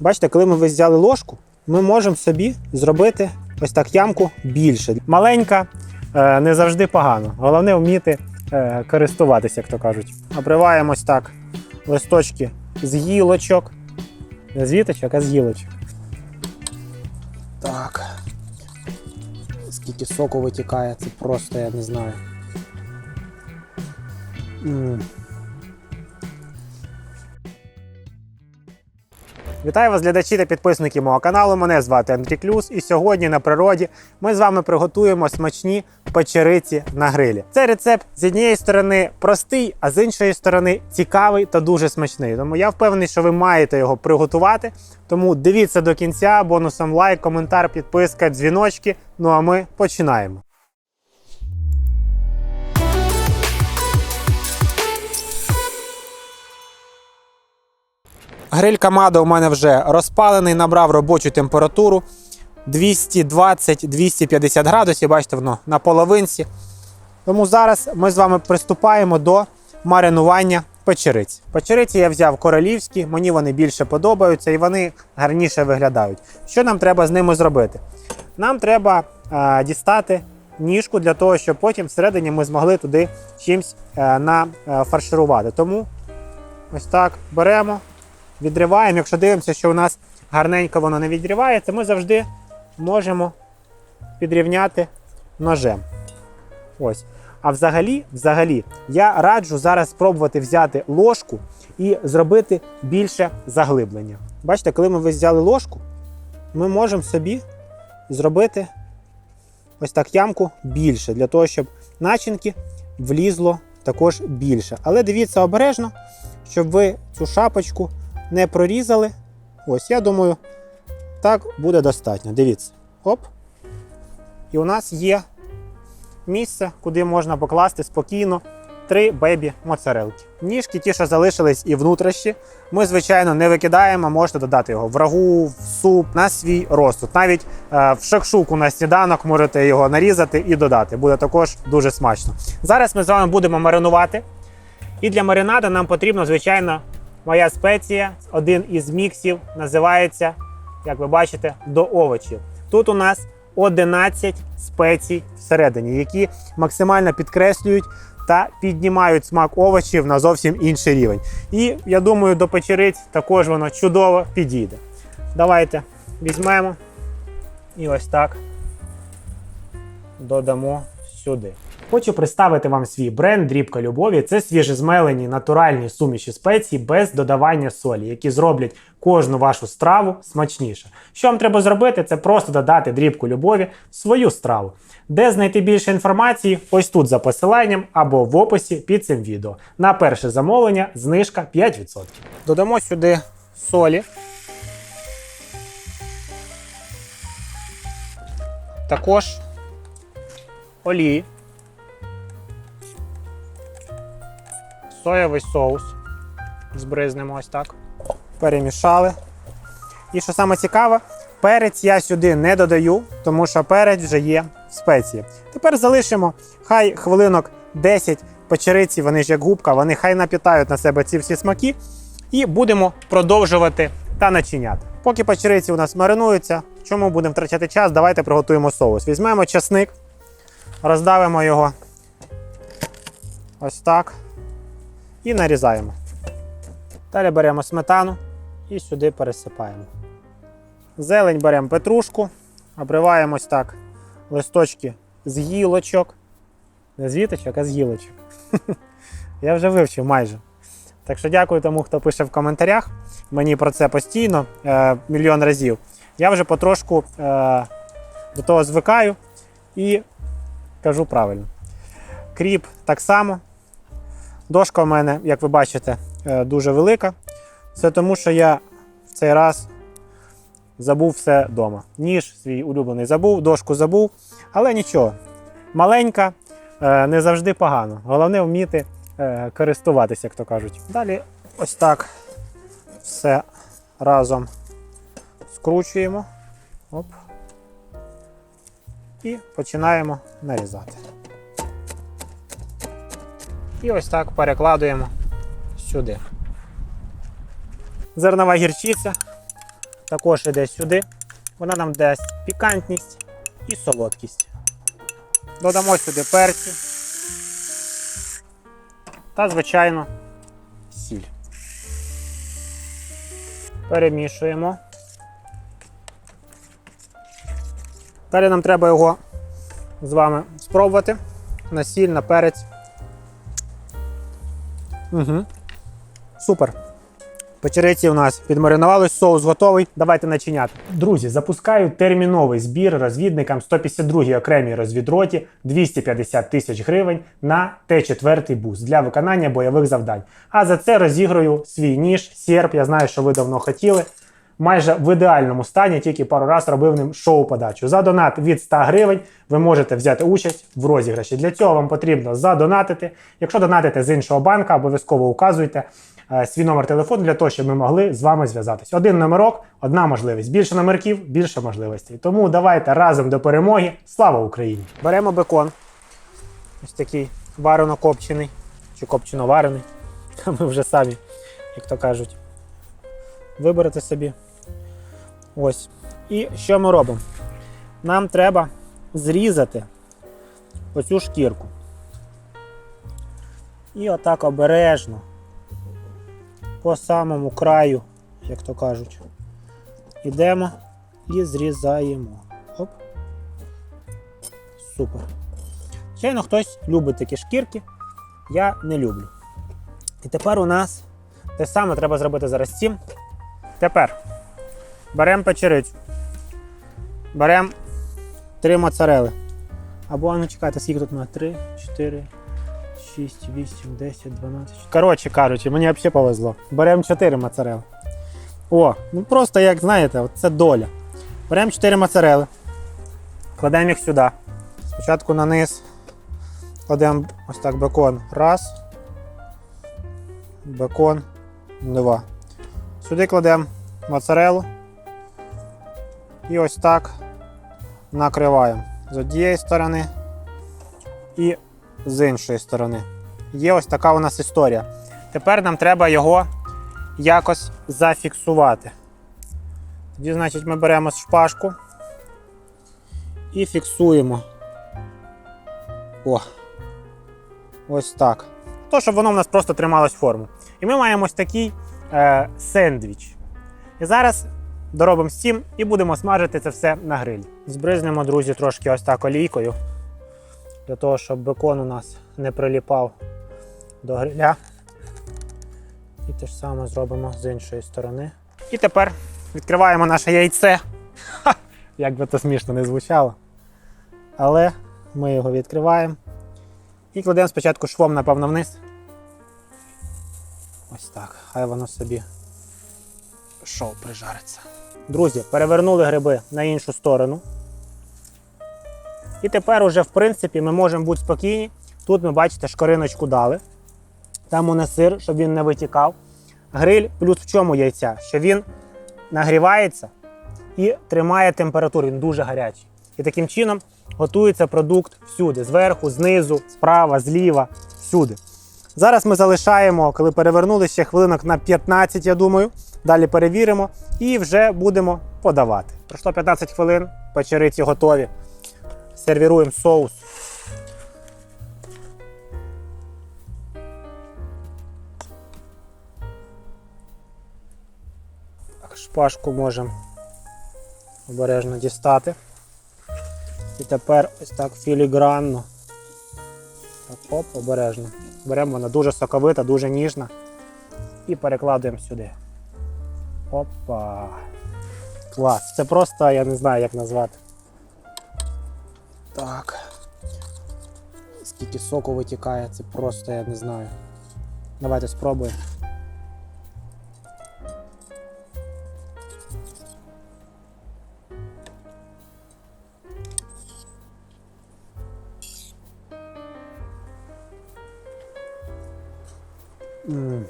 Бачите, коли ми взяли ложку, ми можемо собі зробити ось так ямку більше. Маленька, е, не завжди погано. Головне вміти е, користуватися, як то кажуть. Обриваємо ось так листочки з гілочок. Не з віточок, а з гілочок. Так. Скільки соку витікає, це просто я не знаю. Вітаю вас, глядачі та підписники мого каналу. Мене звати Андрій Клюс, і сьогодні на природі ми з вами приготуємо смачні печериці на грилі. Цей рецепт з однієї сторони простий, а з іншої сторони цікавий та дуже смачний. Тому я впевнений, що ви маєте його приготувати. Тому дивіться до кінця, бонусом лайк, коментар, підписка, дзвіночки. Ну а ми починаємо. Гриль Камада у мене вже розпалений, набрав робочу температуру 220-250 градусів. Бачите, воно на половинці. Тому зараз ми з вами приступаємо до маринування печериць. Печериці я взяв королівські, мені вони більше подобаються і вони гарніше виглядають. Що нам треба з ними зробити? Нам треба е, дістати ніжку для того, щоб потім всередині ми змогли туди чимось е, нафарширувати. Тому ось так беремо відриваємо. Якщо дивимося, що у нас гарненько воно не відривається, ми завжди можемо підрівняти ножем. Ось. А взагалі, взагалі, я раджу зараз спробувати взяти ложку і зробити більше заглиблення. Бачите, коли ми взяли ложку, ми можемо собі зробити ось так ямку більше, для того, щоб начинки влізло також більше. Але дивіться обережно, щоб ви цю шапочку не прорізали. Ось, я думаю, так буде достатньо. Дивіться. Оп. І у нас є місце, куди можна покласти спокійно три бебі моцарелки. Ніжки, ті, що залишились і внутрішні, ми, звичайно, не викидаємо, можете додати його в рагу, в суп на свій розсуд. Навіть е, в шакшуку на сніданок можете його нарізати і додати. Буде також дуже смачно. Зараз ми з вами будемо маринувати. І для маринаду нам потрібно, звичайно, моя спеція, один із міксів, називається, як ви бачите, до овочів. Тут у нас 11 спецій всередині, які максимально підкреслюють та піднімають смак овочів на зовсім інший рівень. І я думаю, до печериць також воно чудово підійде. Давайте візьмемо і ось так додамо сюди. Хочу представити вам свій бренд Дрібка любові. Це свіжезмелені натуральні суміші спецій без додавання солі, які зроблять кожну вашу страву смачніше. Що вам треба зробити? Це просто додати дрібку любові в свою страву. Де знайти більше інформації? Ось тут за посиланням або в описі під цим відео. На перше замовлення знижка 5%. Додамо сюди солі. Також олії. Соєвий соус. Збризнемо ось так. Перемішали. І що саме цікаве, перець я сюди не додаю, тому що перець вже є в спеції. Тепер залишимо хай хвилинок 10 печериці, вони ж як губка, вони хай напітають на себе ці всі смаки. І будемо продовжувати та начиняти. Поки печериці у нас маринуються, чому будемо втрачати час, давайте приготуємо соус. Візьмемо часник, роздавимо його ось так і нарізаємо. Далі беремо сметану і сюди пересипаємо. Зелень беремо петрушку, обриваємо ось так листочки з гілочок. Не з віточок, а з гілочок. Я вже вивчив майже. Так що дякую тому, хто пише в коментарях. Мені про це постійно е, мільйон разів. Я вже потрошку е, до того звикаю і кажу правильно. Кріп так само. Дошка у мене, як ви бачите, е, дуже велика. Це тому, що я в цей раз забув все вдома. Ніж свій улюблений забув, дошку забув, але нічого. Маленька, е, не завжди погано. Головне вміти е, користуватися, як то кажуть. Далі ось так все разом скручуємо. Оп. І починаємо нарізати. І ось так перекладуємо сюди. Зернова гірчиця. також іде сюди. Вона нам дасть пікантність і солодкість. Додамо сюди перцю. Та, звичайно, сіль. Перемішуємо. Далі нам треба його з вами спробувати на сіль, на перець. Угу. Супер. Печериці у нас підмаринувались, соус готовий. Давайте начиняти. Друзі, запускаю терміновий збір розвідникам 152-й окремій розвідроті 250 тисяч гривень на Т4 бус для виконання бойових завдань. А за це розіграю свій ніж, серп. Я знаю, що ви давно хотіли. Майже в ідеальному стані, тільки пару раз робив ним шоу-подачу. За донат від 100 гривень ви можете взяти участь в розіграші. Для цього вам потрібно задонатити. Якщо донатите з іншого банка, обов'язково указуйте е, свій номер телефону для того, щоб ми могли з вами зв'язатися. Один номерок, одна можливість. Більше номерків, більше можливостей. Тому давайте разом до перемоги. Слава Україні! Беремо бекон. Ось такий варено копчений чи копчено варений. Ми вже самі, як то кажуть, виберете собі. Ось. І що ми робимо? Нам треба зрізати оцю шкірку. І отак обережно по самому краю, як то кажуть, ідемо і зрізаємо. Оп. Супер. Звичайно, хтось любить такі шкірки. Я не люблю. І тепер у нас те саме треба зробити зараз цим. Тепер беремо печерицю. Беремо три моцарели. Або, ну чекайте, скільки тут на 3, 4, 6, 8, 10, 12. Коротше кажучи, мені взагалі повезло. Беремо 4 моцарели. О, ну просто як знаєте, це доля. Беремо 4 моцарели. Кладемо їх сюди. Спочатку на низ. Кладемо ось так бекон. Раз. Бекон. Два. Сюди кладемо моцарелу. І ось так накриваємо з однієї сторони і з іншої сторони. Є ось така у нас історія. Тепер нам треба його якось зафіксувати. Тоді, значить, ми беремо шпажку і фіксуємо. О, ось так. То, щоб воно в нас просто трималось форму. І ми маємо ось такий е, сендвіч. І зараз доробимо цим і будемо смажити це все на грилі. Збризнемо, друзі, трошки ось так олійкою, для того, щоб бекон у нас не приліпав до гриля. І те ж саме зробимо з іншої сторони. І тепер відкриваємо наше яйце. Ха! Як би то смішно не звучало. Але ми його відкриваємо і кладемо спочатку швом, напевно, вниз. Ось так. Хай воно собі шов прижариться. Друзі, перевернули гриби на іншу сторону. І тепер уже, в принципі, ми можемо бути спокійні. Тут ми бачите, шкориночку дали. Там у нас сир, щоб він не витікав. Гриль плюс в чому яйця? Що він нагрівається і тримає температуру, він дуже гарячий. І таким чином готується продукт всюди: зверху, знизу, справа, зліва, всюди. Зараз ми залишаємо, коли перевернули ще хвилинок на 15, я думаю. Далі перевіримо і вже будемо подавати. Пройшло 15 хвилин, печериці готові. Сервіруємо соус. Шпажку можемо обережно дістати. І тепер ось так філігранно. Так, оп, обережно. Беремо вона дуже соковита, дуже ніжна. І перекладуємо сюди. Опа. Клас. Це просто я не знаю, як назвати. Так. Скільки соку витікає, це просто я не знаю. Давайте спробуємо. М.